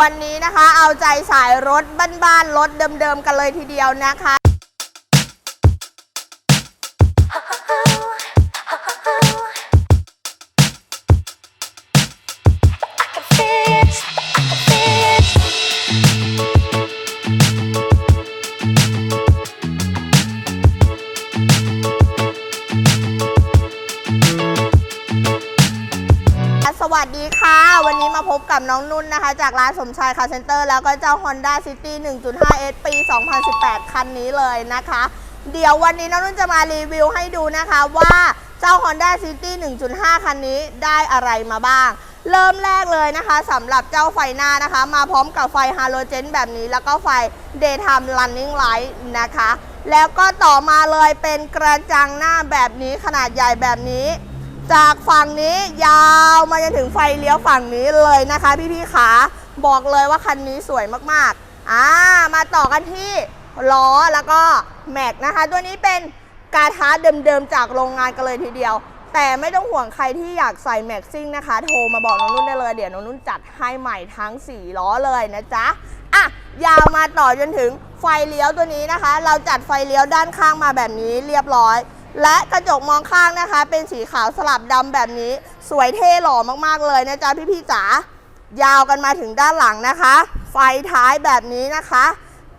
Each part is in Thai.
วันนี้นะคะ เอาใจสายรถบ้านๆรถเดิมๆกันเลยทีเดียวนะคะ พบกับน้องนุ่นนะคะ จากร้านสมชายคาร์เซ็นเตอร์แล้วก็เจ้า Honda City 1.5S ปี 2018 คันนี้เลยนะคะ เดี๋ยววันนี้น้องนุ่นจะมารีวิวให้ดูนะคะว่าเจ้า Honda City 1.5 คันนี้ได้อะไรมาบ้าง เริ่มแรกเลยนะคะสำหรับเจ้าไฟหน้านะคะ มาพร้อมกับไฟฮาโลเจนแบบนี้ แล้วก็ไฟ Daytime Running Light นะคะ แล้วก็ต่อมาเลยเป็นกระจังหน้าแบบนี้ขนาดใหญ่แบบนี้ จากฝั่งนี้ยาวมาจนถึงไฟเลี้ยวฝั่งนี้เลยนะคะ พี่ๆขาบอกเลยว่าคันนี้สวยมากๆอ่ามาต่อกันที่ล้อแล้วก็แม็กนะคะ ตัวนี้เป็นกาท้าเดิมๆจากโรงงานกันเลยทีเดียว แต่ไม่ต้องห่วงใครที่อยากใส่แม็กซิ่งนะคะ โทรมาบอกน้องนุ่นได้เลย เดี๋ยวน้องนุ่นจัดให้ใหม่ทั้ง 4 ล้อเลยนะจ๊ะอะยาวมาต่อจนถึงไฟเลี้ยวตัวนี้นะคะ เราจัดไฟเลี้ยวด้านข้างมาแบบนี้เรียบร้อย และกระจกมองข้างนะคะ เป็นสีขาวสลับดำแบบนี้ สวยเท่หล่อมากๆเลยนะจ๊ะพี่ๆจ๋ายาวกันมาถึงด้านหลังนะคะ ไฟท้ายแบบนี้นะคะ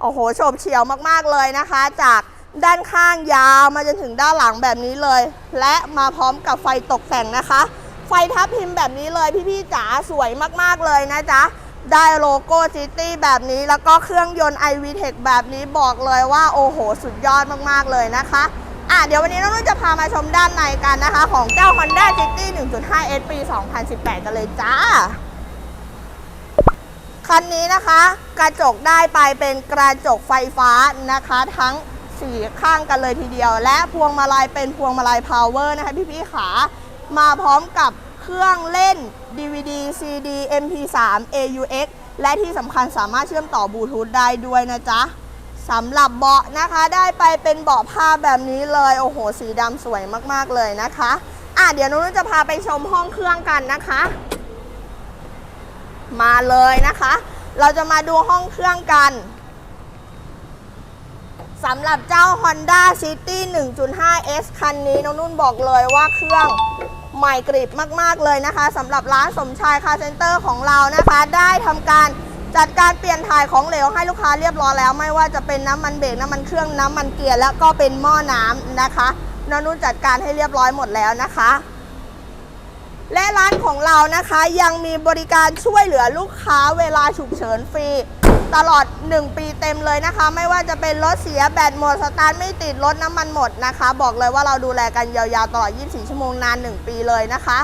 โอ้โหโฉบเฉี่ยวมากๆเลยนะคะ จากด้านข้างยาวมาจนถึงด้านหลังแบบนี้เลย และมาพร้อมกับไฟตกแต่งนะคะ ไฟทับพิมพ์แบบนี้เลยพี่ๆจ๋าสวยมากๆเลยนะจ๊ะได้โลโก้ซิตี้แบบนี้แล้วก็เครื่องยนต์ iVTEC แบบนี้บอกเลยว่า โอ้โห สุดยอดมาก ๆ เลยนะคะ เดี๋ยววันนี้น้องนุ่นจะพามาชมด้านในกันนะคะ ของเจ้า Honda City 1.5S ปี 2018 กันเลยจ้า คันนี้นะคะ กระจกได้ไปเป็นกระจกไฟฟ้านะคะ ทั้ง4ข้างกันเลยทีเดียว และพวงมาลัยเป็นพวงมาลัย Power นะคะพี่ๆขามาพร้อมกับเครื่องเล่น DVD CD MP3 AUX และที่สำคัญสามารถเชื่อมต่อบลูทูธได้ด้วยนะจ๊ะ สำหรับเบาะนะคะได้ไปเป็นเบาะผ้าแบบนี้เลย โอ้โห สีดำสวยมากๆเลยนะคะอะเดี๋ยวนุ้นจะพาไปชมห้องเครื่องกันนะคะ มาเลยนะคะ เราจะมาดูห้องเครื่องกันสำหรับเจ้า Honda City 1.5S คันนี้น้องนุ่นบอกเลยว่าเครื่องใหม่กริบมาก ๆ เลยนะคะสำหรับร้านสมชายคาเซ็นเตอร์ของเรานะคะ ได้ทำการ จัดการเปลี่ยนถ่ายของเหลวให้ลูกค้าเรียบร้อยแล้ว ไม่ว่าจะเป็นน้ำมันเบรกน้ำมันเครื่องน้ำมันเกียร์แล้วก็เป็นหม้อน้ำนะคะนนุ่นจัดการให้เรียบร้อยหมดแล้วนะคะ และร้านของเรานะคะยังมีบริการช่วยเหลือลูกค้าเวลาฉุกเฉินฟรีตลอด 1 ปีเต็มเลยนะคะ ไม่ว่าจะเป็นรถเสียแบตหมดสตาร์ทไม่ติดรถน้ำมันหมดนะคะ บอกเลยว่าเราดูแลกันยาวๆตลอด 24 ชั่วโมงนาน 1 ปีเลยนะคะ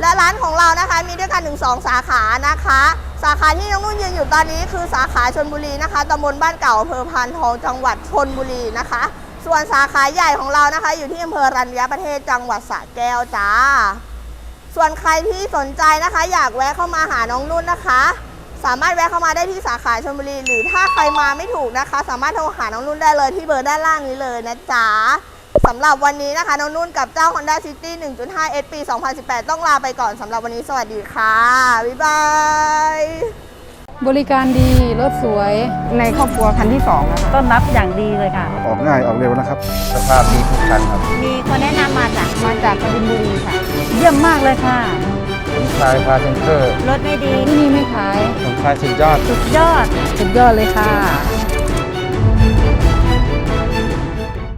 และร้านของเรานะคะมีด้วยกันถึง2สาขานะคะ สาขาที่น้องนุ่นยืนอยู่ตอนนี้คือสาขาชนบุรีนะคะตำบลบ้านเก่าอำเภอพานทองจังหวัดชนบุรีนะคะ ส่วนสาขาใหญ่ของเรานะคะ อยู่ที่อำเภอรัญญประเทศจังหวัดสระแก้วจ้า ส่วนใครที่สนใจนะคะ อยากแวะเข้ามาหาน้องนุ่นนะคะ สามารถแวะเข้ามาได้ที่สาขาชลบุรี หรือถ้าใครมาไม่ถูกนะคะ สามารถโทรหาน้องนุ่นได้เลยที่เบอร์ด้านล่างนี้เลยนะจ๊ะ สำหรับวันนี้นะคะน้องนุ่นกับเจ้า Honda City 1.5 S ปี 2018 ต้องลาไปก่อนสำหรับวันนี้สวัสดีค่ะ บ๊ายบาย บริการดี รถสวย ในครอบครัวคันที่2นะคะ ต้อนรับอย่างดีเลยค่ะ ออกง่ายออกเร็วนะครับ สภาพดีทุกคันครับ มีคนแนะนำมาจากมาจากกบินบุรีค่ะ เยี่ยมมากเลยค่ะผมชายพาเซนเตอร์รถไม่ดี ที่นี่ไม่ขายผมชายสุดยอด สุดยอด สุดยอดเลยค่ะ